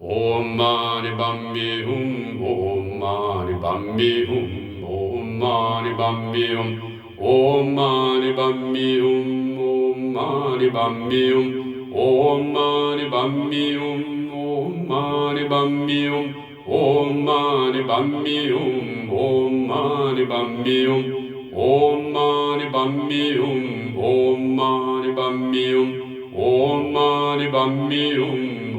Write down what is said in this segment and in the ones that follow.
옴 마니 밤미 훔옴 마니 밤미 훔옴 마니 밤미 훔옴 마니 밤미 훔옴 마니 밤미 훔옴 마니 밤미 훔옴 마니 밤미 훔옴 마니 밤미 훔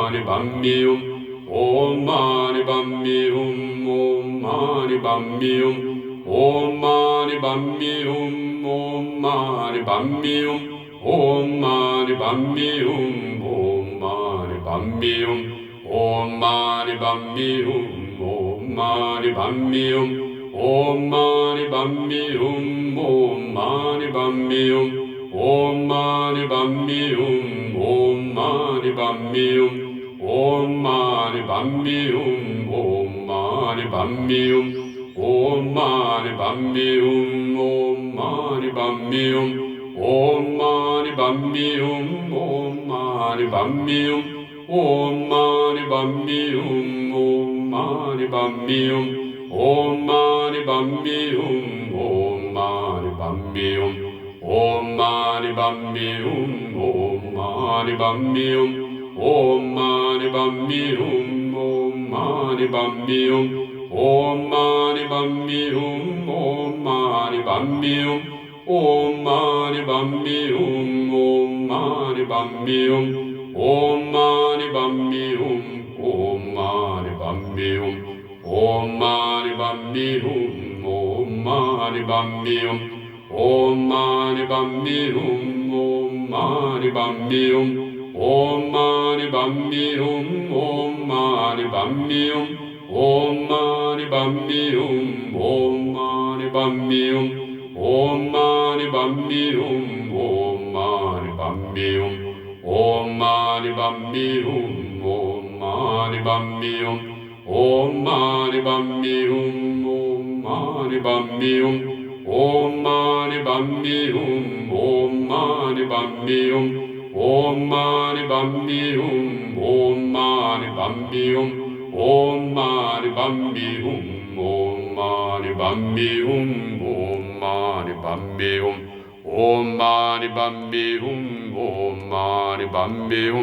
옴 마니 밤미 훔옴 마니 밤미 훔옴 마니 밤미 훔옴 마니 밤미 훔옴 마니 밤미 훔옴 마니 밤미 훔옴 마니 밤미 훔옴 마니 밤미 훔옴 마니 밤미 훔옴 마니 밤미 훔옴 마니 밤미 훔옴 마니 밤미 훔옴 마니 밤미 훔 옴 마니 밤미 훔옴 마니 밤미 훔옴 마니 밤미 훔옴 마니 밤미 훔옴 마니 밤미 훔옴 마니 밤미 훔옴 마니 밤미 훔옴 마니 밤미 훔옴 마니 밤미 훔옴 마니 밤미 훔옴 마니 밤미 훔옴 마니 밤미 훔 옴 마니 밤미 훔옴 마니 밤미 훔옴 마니 밤미 훔옴 마니 밤미 훔옴 마니 밤미 훔옴 마니 밤미 훔옴 마니 밤미 훔옴 마니 밤미 훔 옴 마니 밤미 훔옴 마니 밤미 훔옴 마니 밤미 훔옴 마니 밤미 훔옴 마니 밤미 훔옴 마니 밤미 훔 온마리 밤비움 온마리 밤비움 온마리 밤비움 온마리 밤비움 온마리 밤비움 온마리 밤비움 온마리 밤비움.